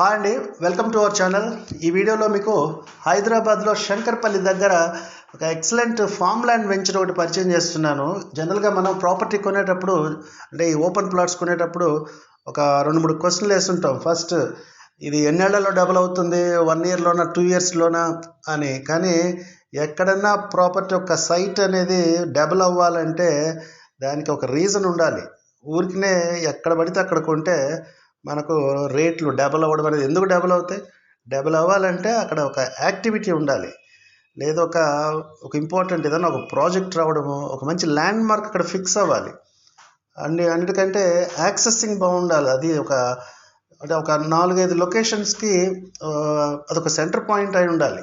Hi అండి welcome to our channel. ఈ వీడియోలో మీకు హైదరాబాద్లో శంకర్పల్లి దగ్గర ఒక ఎక్సలెంట్ ఫామ్ ల్యాండ్ వెంచర్ ఒకటి పరిచయం చేస్తున్నాను. జనరల్గా మనం ప్రాపర్టీ కొనేటప్పుడు అంటే ఈ ఓపెన్ ప్లాట్స్ కొనేటప్పుడు ఒక రెండు మూడు క్వశ్చన్లు వేస్తుంటాం. ఫస్ట్ ఇది ఎన్నేళ్ళలో డబుల్ అవుతుంది వన్ ఇయర్లోనా టూ ఇయర్స్లోనా అని. కానీ ఎక్కడన్నా ప్రాపర్టీ ఒక సైట్ అనేది డబుల్ అవ్వాలంటే దానికి ఒక రీజన్ ఉండాలి. ఊరికినే ఎక్కడ పడితే అక్కడ కొంటే మనకు రేట్లు డబల్ అవ్వడం అనేది ఎందుకు డబల్ అవుతాయి? డబల్ అవ్వాలంటే అక్కడ ఒక యాక్టివిటీ ఉండాలి. లేదా ఒక ఒక ఇంపార్టెంట్ ఏదైనా ఒక ప్రాజెక్ట్ రావడము ఒక మంచి ల్యాండ్ మార్క్ అక్కడ ఫిక్స్ అవ్వాలి. అన్ని అన్నిటికంటే యాక్సెసింగ్ బాగుండాలి. అది ఒక అంటే ఒక నాలుగైదు లొకేషన్స్కి అదొక సెంటర్ పాయింట్ అయి ఉండాలి.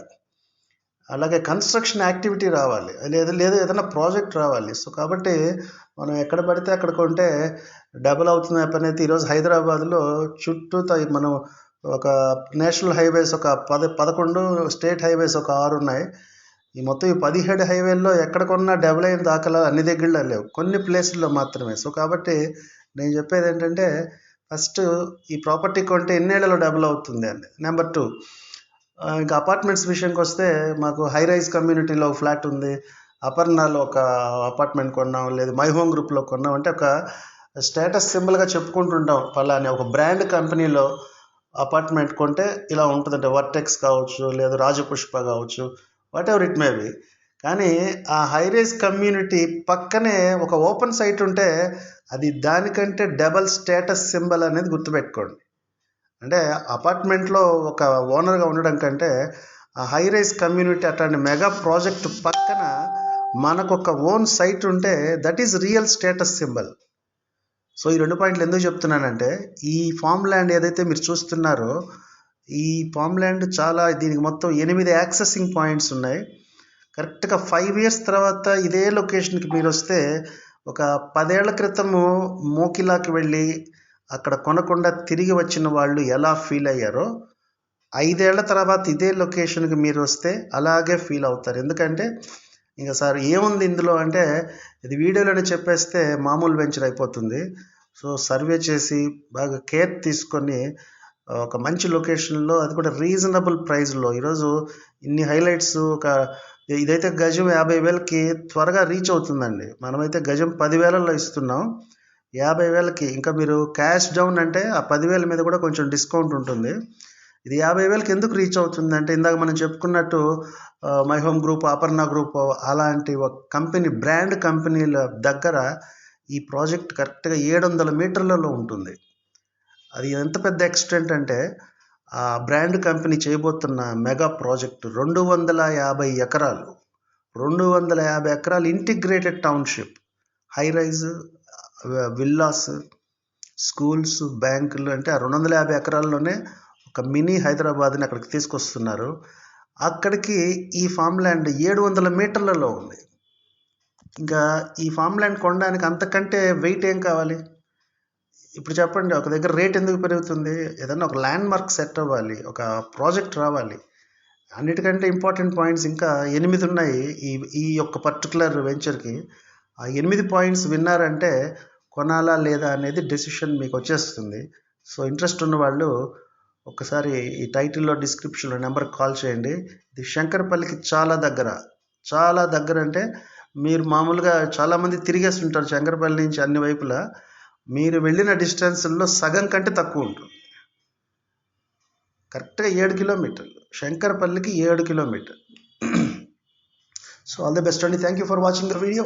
అలాగే కన్స్ట్రక్షన్ యాక్టివిటీ రావాలి. లేదా లేదా ఏదైనా ప్రాజెక్ట్ రావాలి. సో కాబట్టి మనం ఎక్కడ పడితే అక్కడ కొంటే డబుల్ అవుతున్న పని అయితే ఈరోజు హైదరాబాద్లో చుట్టూ మనం ఒక నేషనల్ హైవేస్ ఒక పద పదకొండు స్టేట్ హైవేస్ ఒక ఆరు ఉన్నాయి. ఈ మొత్తం ఈ పదిహేడు హైవేల్లో ఎక్కడ కొన్నా డబుల్ అయిన దాఖలా అన్ని దగ్గరలో లేవు. కొన్ని ప్లేసుల్లో మాత్రమే. సో కాబట్టి నేను చెప్పేది ఏంటంటే ఫస్ట్ ఈ ప్రాపర్టీ కొంటే ఎన్నేళ్ళలో డబుల్ అవుతుంది అని నెంబర్ టూ ఇంకా అపార్ట్మెంట్స్ విషయానికి వస్తే మాకు హై రైజ్ కమ్యూనిటీలో ఒక ఫ్లాట్ ఉంది. అపర్ణాలో ఒక అపార్ట్మెంట్ కొన్నాం లేదు మై హోమ్ గ్రూప్లో కొన్నాం. అంటే ఒక స్టేటస్ సింబల్గా చెప్పుకుంటుంటాం పలాని ఒక బ్రాండ్ కంపెనీలో అపార్ట్మెంట్ కొంటే ఇలా ఉంటుందంటే వర్టెక్స్ కావచ్చు లేదా రాజపుష్ప కావచ్చు whatever it may be కానీ ఆ హైరైజ్ కమ్యూనిటీ పక్కనే ఒక ఓపెన్ సైట్ ఉంటే అది దానికంటే డబల్ స్టేటస్ సింబల్ అనేది గుర్తుపెట్టుకోండి. అంటే అపార్ట్మెంట్లో ఒక ఓనర్గా ఉండడం కంటే ఆ హై రైస్ కమ్యూనిటీ అట్లాంటి మెగా ప్రాజెక్ట్ పక్కన మనకు ఒక ఓన్ సైట్ ఉంటే that is real status symbol. So ఈ రెండు పాయింట్లు ఎందుకు చెప్తున్నానంటే ఈ ఫామ్ ల్యాండ్ ఏదైతే మీరు చూస్తున్నారో ఈ ఫామ్ ల్యాండ్ చాలా దీనికి మొత్తం ఎనిమిది యాక్సెసింగ్ పాయింట్స్ ఉన్నాయి. కరెక్ట్గా ఫైవ్ ఇయర్స్ తర్వాత ఇదే లొకేషన్కి మీరు వస్తే ఒక పదేళ్ళ క్రితము మోకిలాకి వెళ్ళి అక్కడ కొనకుండా తిరిగి వచ్చిన వాళ్ళు ఎలా ఫీల్ అయ్యారో ఐదేళ్ళ తర్వాత ఇదే లొకేషన్కి మీరు వస్తే అలాగే ఫీల్ అవుతారు. ఎందుకంటే ఇంకా సార్ ఏముంది ఇందులో అంటే ఇది వీడియోలోనే చెప్పేస్తే మామూలు వెంచర్ అయిపోతుంది. సో సర్వే చేసి బాగా కేర్ తీసుకొని ఒక మంచి లొకేషన్లో అది కూడా రీజనబుల్ ప్రైస్లో ఈరోజు ఇన్ని హైలైట్స్ ఒక ఇదైతే గజం యాభై వేలకి త్వరగా రీచ్ అవుతుందండి. మనమైతే గజం పదివేలలో ఇస్తున్నాం. యాభై వేలకి ఇంకా మీరు క్యాష్ డౌన్ అంటే ఆ పదివేల మీద కూడా కొంచెం డిస్కౌంట్ ఉంటుంది. ఇది యాభై వేలకి ఎందుకు రీచ్ అవుతుంది అంటే ఇందాక మనం చెప్పుకున్నట్టు my home group Aparna group అలాంటి ఒక కంపెనీ బ్రాండ్ కంపెనీల దగ్గర ఈ ప్రాజెక్ట్ కరెక్ట్గా ఏడు వందల మీటర్లలో ఉంటుంది. అది ఎంత పెద్ద ఎక్స్టెంట్ అంటే ఆ బ్రాండ్ కంపెనీ చేయబోతున్న మెగా ప్రాజెక్ట్ రెండు వందల యాభై ఎకరాలు. రెండు వందల యాభై ఎకరాలు integrated township. High rise villas schools బ్యాంకులు అంటే ఆ రెండు వందల యాభై ఎకరాల్లోనే ఒక మినీ హైదరాబాద్ని అక్కడికి తీసుకొస్తున్నారు. అక్కడికి ఈ ఫామ్ ల్యాండ్ ఏడు వందల మీటర్లలో ఉంది. ఇంకా ఈ ఫామ్ ల్యాండ్ కొనడానికి అంతకంటే వెయిట్ ఏం కావాలి? ఇప్పుడు చెప్పండి ఒక దగ్గర రేట్ ఎందుకు పెరుగుతుంది? ఏదన్నా ఒక ల్యాండ్ మార్క్ సెట్ అవ్వాలి ఒక ప్రాజెక్ట్ రావాలి. అన్నిటికంటే ఇంపార్టెంట్ పాయింట్స్ ఇంకా ఎనిమిది ఉన్నాయి ఈ ఈ యొక్క పర్టికులర్ వెంచర్కి. ఆ ఎనిమిది పాయింట్స్ విన్నారంటే కొనాలా లేదా అనేది డెసిషన్ మీకు వచ్చేస్తుంది. సో ఇంట్రెస్ట్ ఉన్న వాళ్ళు ఒకసారి ఈ టైటిల్లో డిస్క్రిప్షన్లో నెంబర్కి కాల్ చేయండి. ఇది శంకర్పల్లికి చాలా దగ్గర. చాలా దగ్గర అంటే మీరు మామూలుగా చాలామంది తిరిగేసి ఉంటారు శంకరపల్లి నుంచి అన్ని వైపులా. మీరు వెళ్ళిన డిస్టెన్స్లో సగం కంటే తక్కువ ఉంటుంది. కరెక్ట్గా ఏడు కిలోమీటర్లు. శంకరపల్లికి ఏడు kilometre so all the best అండి. Thank you for watching the video.